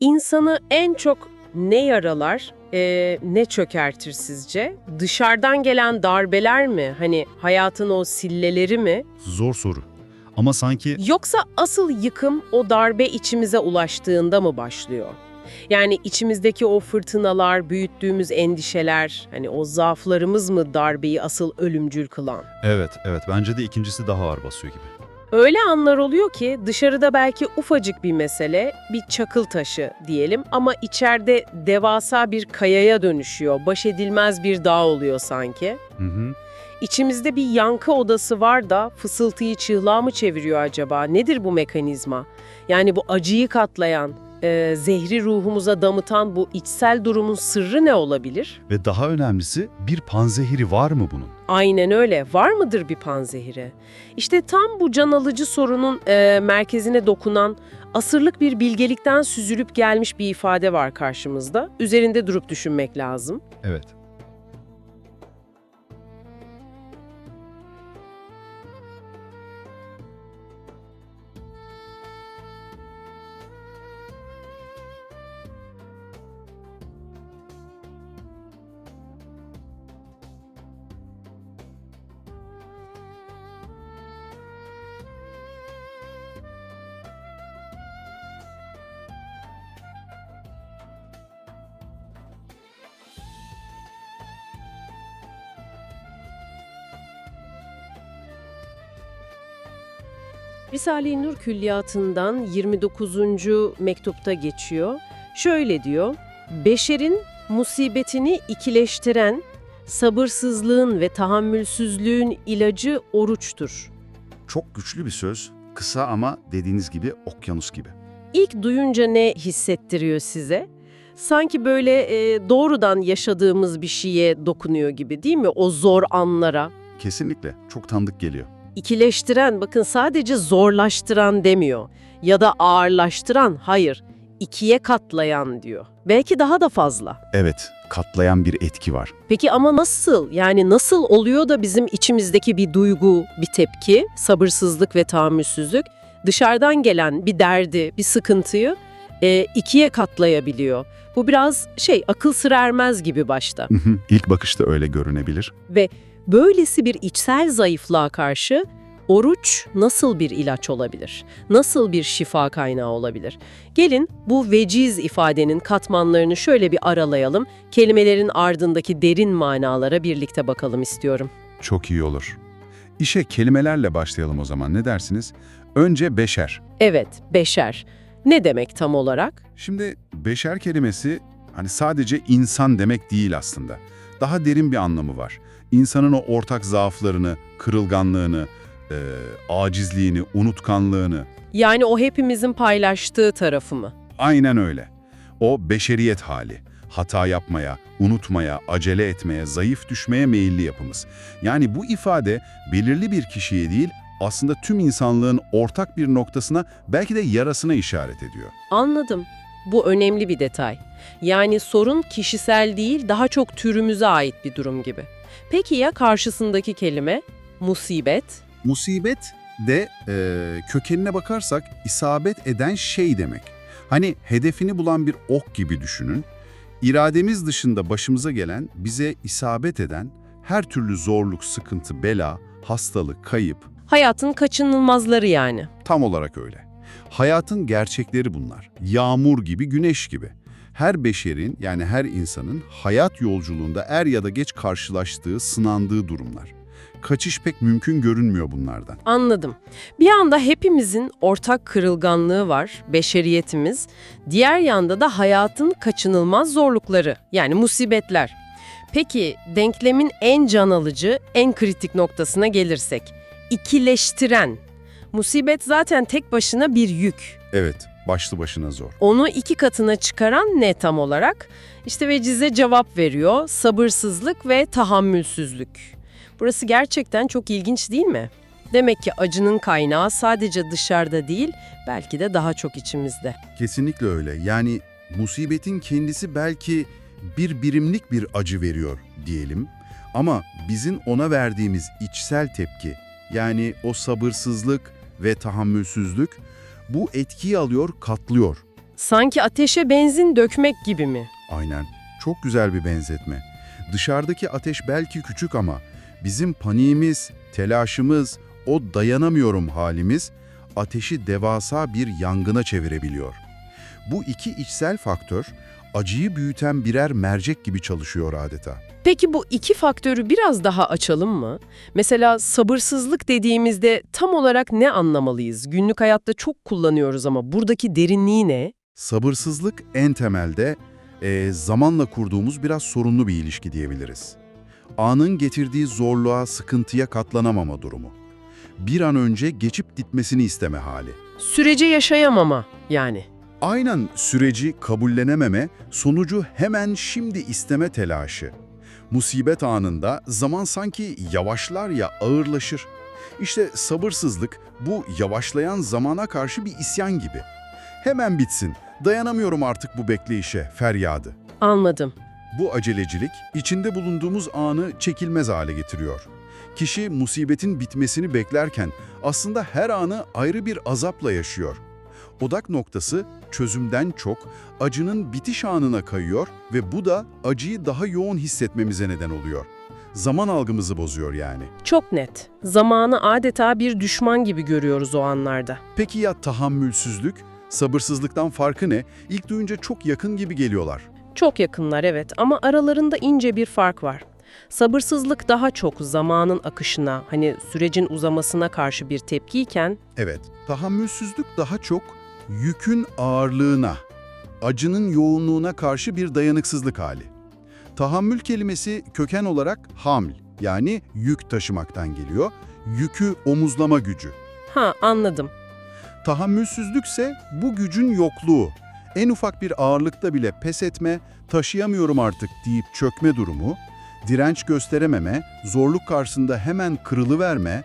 İnsanı en çok ne yaralar, e, ne çökertir sizce? Dışarıdan gelen darbeler mi? Hani hayatın o silleleri mi? Zor soru. Ama sanki Yoksa asıl yıkım o darbe içimize ulaştığında mı başlıyor? Yani içimizdeki o fırtınalar, büyüttüğümüz endişeler, hani o zaaflarımız mı darbeyi asıl ölümcül kılan? evet evet bence de ikincisi daha ağır basıyor gibi. Öyle anlar oluyor ki dışarıda belki ufacık bir mesele, bir çakıl taşı diyelim ama içeride devasa bir kayaya dönüşüyor, baş edilmez bir dağ oluyor sanki. Hı hı. İçimizde bir yankı odası var da fısıltıyı çığlığa mı çeviriyor acaba? Nedir bu mekanizma? Yani bu acıyı katlayan, e, zehri ruhumuza damıtan bu içsel durumun sırrı ne olabilir? Ve daha önemlisi bir panzehiri var mı bunun? Aynen öyle. Var mıdır bir panzehiri? İşte tam bu can alıcı sorunun e, merkezine dokunan, asırlık bir bilgelikten süzülüp gelmiş bir ifade var karşımızda. Üzerinde durup düşünmek lazım. Evet. Risale-i Nur Külliyatı'ndan 29. mektupta geçiyor. Şöyle diyor, Beşerin musibetini ikileştiren, sabırsızlığın ve tahammülsüzlüğün ilacı oruçtur. Çok güçlü bir söz, kısa ama dediğiniz gibi okyanus gibi. İlk duyunca ne hissettiriyor size? Sanki böyle e, doğrudan yaşadığımız bir şeye dokunuyor gibi değil mi? O zor anlara. Kesinlikle çok tanıdık geliyor. İkileştiren, bakın sadece zorlaştıran demiyor. Ya da ağırlaştıran, hayır. ikiye katlayan diyor. Belki daha da fazla. Evet, katlayan bir etki var. Peki ama nasıl? Yani nasıl oluyor da bizim içimizdeki bir duygu, bir tepki, sabırsızlık ve tahammülsüzlük dışarıdan gelen bir derdi, bir sıkıntıyı e, ikiye katlayabiliyor? Bu biraz şey akıl sır ermez gibi başta. İlk bakışta öyle görünebilir. Ve böylesi bir içsel zayıflığa karşı oruç nasıl bir ilaç olabilir? Nasıl bir şifa kaynağı olabilir? Gelin bu veciz ifadenin katmanlarını şöyle bir aralayalım. Kelimelerin ardındaki derin manalara birlikte bakalım istiyorum. Çok iyi olur. İşe kelimelerle başlayalım o zaman ne dersiniz? Önce beşer. Evet, beşer. Ne demek tam olarak? Şimdi beşer kelimesi hani sadece insan demek değil aslında. Daha derin bir anlamı var. İnsanın o ortak zaaflarını, kırılganlığını, eee, acizliğini, unutkanlığını, Yani o hepimizin paylaştığı tarafı mı? Aynen öyle. O beşeriyet hali. Hata yapmaya, unutmaya, acele etmeye, zayıf düşmeye meyilli yapımız. Yani bu ifade belirli bir kişiye değil, aslında tüm insanlığın ortak bir noktasına, belki de yarasına işaret ediyor. Anladım. Bu önemli bir detay. Yani sorun kişisel değil, daha çok türümüze ait bir durum gibi. Peki ya karşısındaki kelime? Musibet. Musibet de e, kökenine bakarsak isabet eden şey demek. Hani hedefini bulan bir ok gibi düşünün. İrademiz dışında başımıza gelen, bize isabet eden her türlü zorluk, sıkıntı, bela, hastalık, kayıp, Hayatın kaçınılmazları yani. Tam olarak öyle. Hayatın gerçekleri bunlar. Yağmur gibi, güneş gibi. Her beşerin yani her insanın hayat yolculuğunda er ya da geç karşılaştığı, sınandığı durumlar. Kaçış pek mümkün görünmüyor bunlardan. Anladım. Bir yanda hepimizin ortak kırılganlığı var, beşeriyetimiz. Diğer yanda da hayatın kaçınılmaz zorlukları, yani musibetler. Peki denklemin en can alıcı, en kritik noktasına gelirsek. ikileştiren. Musibet zaten tek başına bir yük. Evet, başlı başına zor. Onu iki katına çıkaran ne tam olarak? İşte vecize cevap veriyor, sabırsızlık ve tahammülsüzlük. Burası gerçekten çok ilginç değil mi? Demek ki acının kaynağı sadece dışarıda değil, belki de daha çok içimizde. Kesinlikle öyle. Yani musibetin kendisi belki bir birimlik bir acı veriyor diyelim. Ama bizim ona verdiğimiz içsel tepki, yani o sabırsızlık ve tahammülsüzlük bu etkiyi alıyor, katlıyor. Sanki ateşe benzin dökmek gibi mi? Aynen. Çok güzel bir benzetme. Dışarıdaki ateş belki küçük ama bizim paniğimiz, telaşımız, o dayanamıyorum halimiz ateşi devasa bir yangına çevirebiliyor. Bu iki içsel faktör acıyı büyüten birer mercek gibi çalışıyor adeta. Peki bu iki faktörü biraz daha açalım mı? Mesela sabırsızlık dediğimizde tam olarak ne anlamalıyız? Günlük hayatta çok kullanıyoruz ama buradaki derinliği ne? Sabırsızlık en temelde eee, zamanla kurduğumuz biraz sorunlu bir ilişki diyebiliriz. Anın getirdiği zorluğa, sıkıntıya katlanamama durumu. Bir an önce geçip gitmesini isteme hali. Sürece yaşayamama yani. Aynen süreci kabullenememe, sonucu hemen şimdi isteme telaşı. Musibet anında zaman sanki yavaşlar ya ağırlaşır. İşte sabırsızlık bu yavaşlayan zamana karşı bir isyan gibi. Hemen bitsin, dayanamıyorum artık bu bekleyişe, feryadı. Anladım. Bu acelecilik içinde bulunduğumuz anı çekilmez hale getiriyor. Kişi musibetin bitmesini beklerken aslında her anı ayrı bir azapla yaşıyor. Odak noktası çözümden çok acının bitiş anına kayıyor ve bu da acıyı daha yoğun hissetmemize neden oluyor. Zaman algımızı bozuyor yani. Çok net. Zamanı adeta bir düşman gibi görüyoruz o anlarda. Peki ya tahammülsüzlük? Sabırsızlıktan farkı ne? İlk duyunca çok yakın gibi geliyorlar. Çok yakınlar evet ama aralarında ince bir fark var. Sabırsızlık daha çok zamanın akışına, hani sürecin uzamasına karşı bir tepkiyken Evet, tahammülsüzlük daha çok yükün ağırlığına, acının yoğunluğuna karşı bir dayanıksızlık hali. Tahammül kelimesi köken olarak haml yani yük taşımaktan geliyor, yükü omuzlama gücü. ha anladım. Tahammülsüzlükse bu gücün yokluğu. En ufak bir ağırlıkta bile pes etme, taşıyamıyorum artık deyip çökme durumu, direnç gösterememe, zorluk karşısında hemen kırılıverme,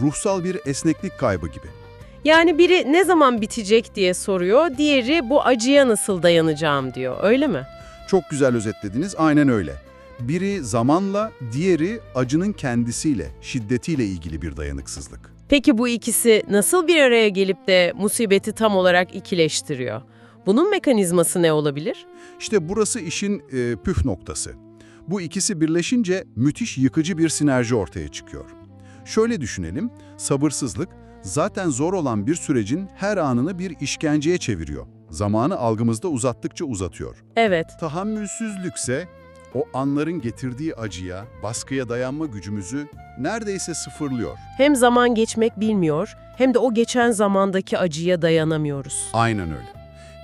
ruhsal bir esneklik kaybı gibi. Yani biri ne zaman bitecek diye soruyor, diğeri bu acıya nasıl dayanacağım diyor, öyle mi? Çok güzel özetlediniz, aynen öyle. Biri zamanla, diğeri acının kendisiyle, şiddetiyle ilgili bir dayanıksızlık. Peki bu ikisi nasıl bir araya gelip de musibeti tam olarak ikileştiriyor? Bunun mekanizması ne olabilir? İşte burası işin e, püf noktası. Bu ikisi birleşince müthiş yıkıcı bir sinerji ortaya çıkıyor. Şöyle düşünelim, sabırsızlık zaten zor olan bir sürecin her anını bir işkenceye çeviriyor. Zamanı algımızda uzattıkça uzatıyor. Evet, Tahammülsüzlükse o anların getirdiği acıya, baskıya dayanma gücümüzü neredeyse sıfırlıyor. hem zaman geçmek bilmiyor, hem de o geçen zamandaki acıya dayanamıyoruz. Aynen öyle.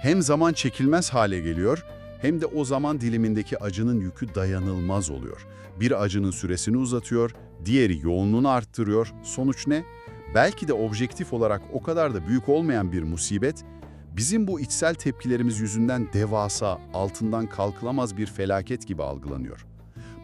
Hem zaman çekilmez hale geliyor, hem de o zaman dilimindeki acının yükü dayanılmaz oluyor. Bir acının süresini uzatıyor, diğeri yoğunluğunu arttırıyor. Sonuç ne? Belki de objektif olarak o kadar da büyük olmayan bir musibet, bizim bu içsel tepkilerimiz yüzünden devasa, altından kalkılamaz bir felaket gibi algılanıyor.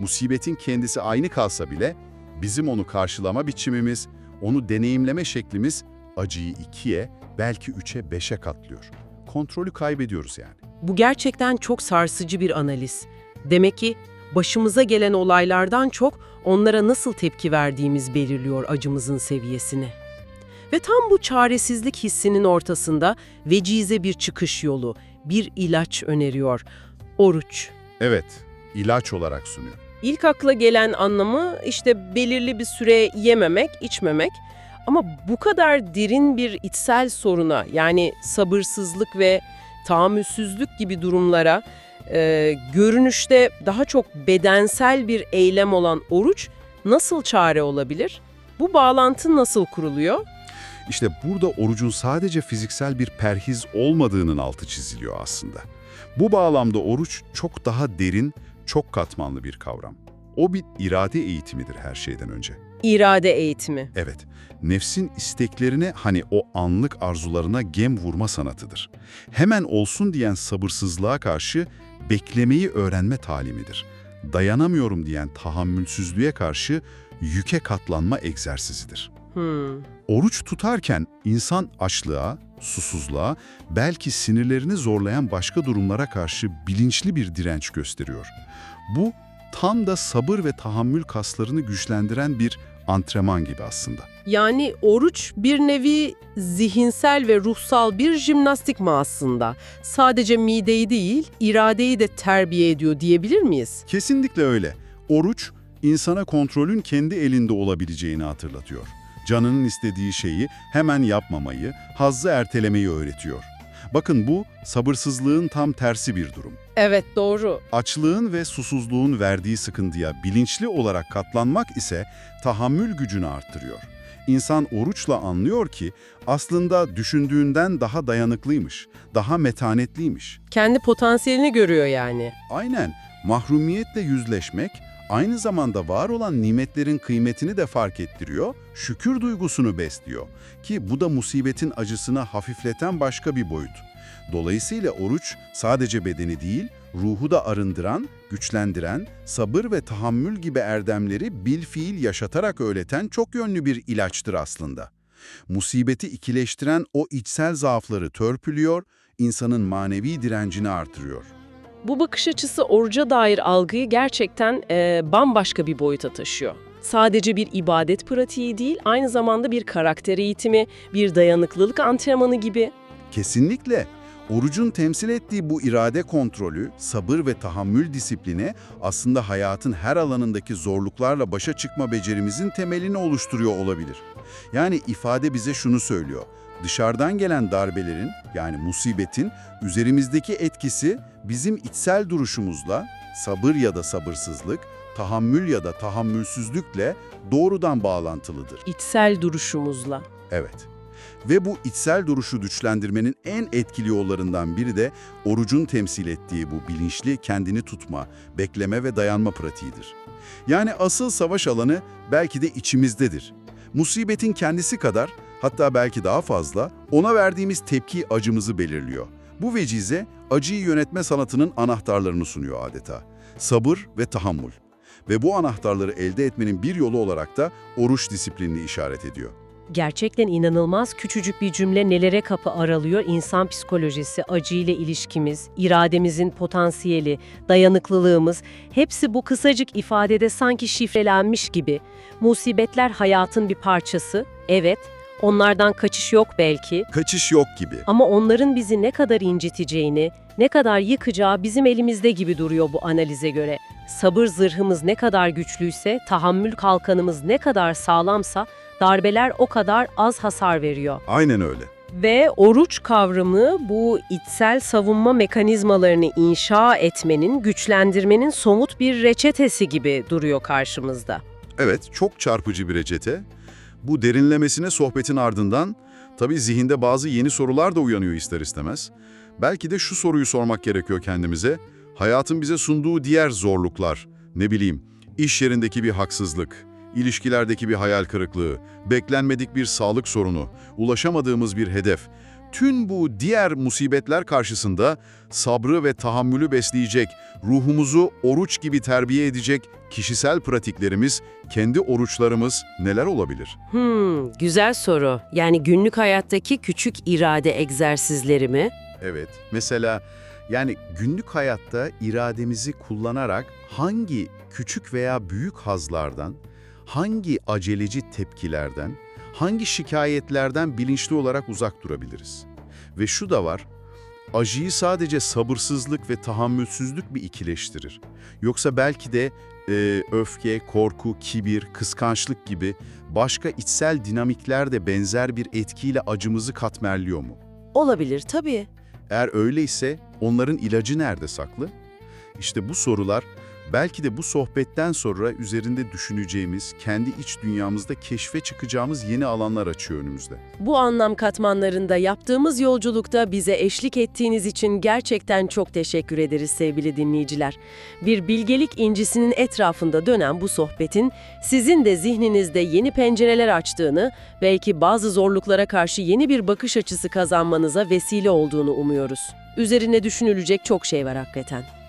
Musibetin kendisi aynı kalsa bile, bizim onu karşılama biçimimiz, onu deneyimleme şeklimiz acıyı ikiye, belki üçe, beşe katlıyor. Kontrolü kaybediyoruz yani. Bu gerçekten çok sarsıcı bir analiz. Demek ki başımıza gelen olaylardan çok onlara nasıl tepki verdiğimiz belirliyor acımızın seviyesini. Ve tam bu çaresizlik hissinin ortasında vecize bir çıkış yolu, bir ilaç öneriyor. Oruç. Evet, ilaç olarak sunuyor. İlk akla gelen anlamı işte belirli bir süre yememek, içmemek. Ama bu kadar derin bir içsel soruna yani sabırsızlık ve tahammülsüzlük gibi durumlara e, görünüşte daha çok bedensel bir eylem olan oruç nasıl çare olabilir? Bu bağlantı nasıl kuruluyor? İşte burada orucun sadece fiziksel bir perhiz olmadığının altı çiziliyor aslında. Bu bağlamda oruç çok daha derin, çok katmanlı bir kavram. O bir irade eğitimidir her şeyden önce. İrade eğitimi. Evet, nefsin isteklerine hani o anlık arzularına gem vurma sanatıdır. Hemen olsun diyen sabırsızlığa karşı beklemeyi öğrenme talimidir. Dayanamıyorum diyen tahammülsüzlüğe karşı yüke katlanma egzersizidir. Hmm. Oruç tutarken insan açlığa, susuzluğa, belki sinirlerini zorlayan başka durumlara karşı bilinçli bir direnç gösteriyor. Bu tam da sabır ve tahammül kaslarını güçlendiren bir antrenman gibi aslında. Yani oruç bir nevi zihinsel ve ruhsal bir jimnastik mi aslında? Sadece mideyi değil, iradeyi de terbiye ediyor diyebilir miyiz? Kesinlikle öyle. Oruç, insana kontrolün kendi elinde olabileceğini hatırlatıyor. Canının istediği şeyi hemen yapmamayı, hazzı ertelemeyi öğretiyor. Bakın bu, sabırsızlığın tam tersi bir durum. Evet doğru. Açlığın ve susuzluğun verdiği sıkıntıya bilinçli olarak katlanmak ise tahammül gücünü arttırıyor. İnsan oruçla anlıyor ki aslında düşündüğünden daha dayanıklıymış, daha metanetliymiş. Kendi potansiyelini görüyor yani. Aynen mahrumiyetle yüzleşmek aynı zamanda var olan nimetlerin kıymetini de fark ettiriyor, şükür duygusunu besliyor. Ki bu da musibetin acısını hafifleten başka bir boyut. Dolayısıyla oruç sadece bedeni değil, ruhu da arındıran, güçlendiren, sabır ve tahammül gibi erdemleri bil fiil yaşatarak öğreten çok yönlü bir ilaçtır aslında. Musibeti ikileştiren o içsel zaafları törpülüyor, insanın manevi direncini artırıyor. Bu bakış açısı oruca dair algıyı gerçekten e, bambaşka bir boyuta taşıyor. Sadece bir ibadet pratiği değil, aynı zamanda bir karakter eğitimi, bir dayanıklılık antrenmanı gibi. Kesinlikle. Orucun temsil ettiği bu irade kontrolü, sabır ve tahammül disiplini aslında hayatın her alanındaki zorluklarla başa çıkma becerimizin temelini oluşturuyor olabilir. Yani ifade bize şunu söylüyor. Dışarıdan gelen darbelerin yani musibetin üzerimizdeki etkisi bizim içsel duruşumuzla sabır ya da sabırsızlık, tahammül ya da tahammülsüzlükle doğrudan bağlantılıdır. İçsel duruşumuzla. Evet. Ve bu içsel duruşu güçlendirmenin en etkili yollarından biri de orucun temsil ettiği bu bilinçli kendini tutma, bekleme ve dayanma pratiğidir. Yani asıl savaş alanı belki de içimizdedir. Musibetin kendisi kadar, hatta belki daha fazla, ona verdiğimiz tepki acımızı belirliyor. Bu vecize, acıyı yönetme sanatının anahtarlarını sunuyor adeta. Sabır ve tahammül. Ve bu anahtarları elde etmenin bir yolu olarak da oruç disiplinini işaret ediyor. Gerçekten inanılmaz küçücük bir cümle nelere kapı aralıyor insan psikolojisi, acıyla ilişkimiz, irademizin potansiyeli, dayanıklılığımız hepsi bu kısacık ifadede sanki şifrelenmiş gibi. Musibetler hayatın bir parçası, evet, onlardan kaçış yok belki Kaçış yok gibi. ama onların bizi ne kadar inciteceğini, ne kadar yıkacağı bizim elimizde gibi duruyor bu analize göre. Sabır zırhımız ne kadar güçlüyse, tahammül kalkanımız ne kadar sağlamsa darbeler o kadar az hasar veriyor. Aynen öyle. Ve oruç kavramı bu içsel savunma mekanizmalarını inşa etmenin, güçlendirmenin somut bir reçetesi gibi duruyor karşımızda. Evet, çok çarpıcı bir reçete. Bu derinlemesine sohbetin ardından tabii zihinde bazı yeni sorular da uyanıyor ister istemez. Belki de şu soruyu sormak gerekiyor kendimize. Hayatın bize sunduğu diğer zorluklar, ne bileyim, iş yerindeki bir haksızlık, ilişkilerdeki bir hayal kırıklığı, beklenmedik bir sağlık sorunu, ulaşamadığımız bir hedef. Tüm bu diğer musibetler karşısında sabrı ve tahammülü besleyecek, ruhumuzu oruç gibi terbiye edecek kişisel pratiklerimiz, kendi oruçlarımız neler olabilir? Hmm, güzel soru. Yani günlük hayattaki küçük irade egzersizleri mi? Evet, mesela yani günlük hayatta irademizi kullanarak hangi küçük veya büyük hazlardan, hangi aceleci tepkilerden, hangi şikayetlerden bilinçli olarak uzak durabiliriz? Ve şu da var, acıyı sadece sabırsızlık ve tahammülsüzlük mi ikileştirir? Yoksa belki de e, öfke, korku, kibir, kıskançlık gibi başka içsel dinamikler de benzer bir etkiyle acımızı katmerliyor mu? Olabilir tabii. Eğer öyleyse onların ilacı nerede saklı? İşte bu sorular belki de bu sohbetten sonra üzerinde düşüneceğimiz, kendi iç dünyamızda keşfe çıkacağımız yeni alanlar açıyor önümüzde. Bu anlam katmanlarında yaptığımız yolculukta bize eşlik ettiğiniz için gerçekten çok teşekkür ederiz sevgili dinleyiciler. Bir bilgelik incisinin etrafında dönen bu sohbetin sizin de zihninizde yeni pencereler açtığını, belki bazı zorluklara karşı yeni bir bakış açısı kazanmanıza vesile olduğunu umuyoruz. Üzerine düşünülecek çok şey var hakikaten.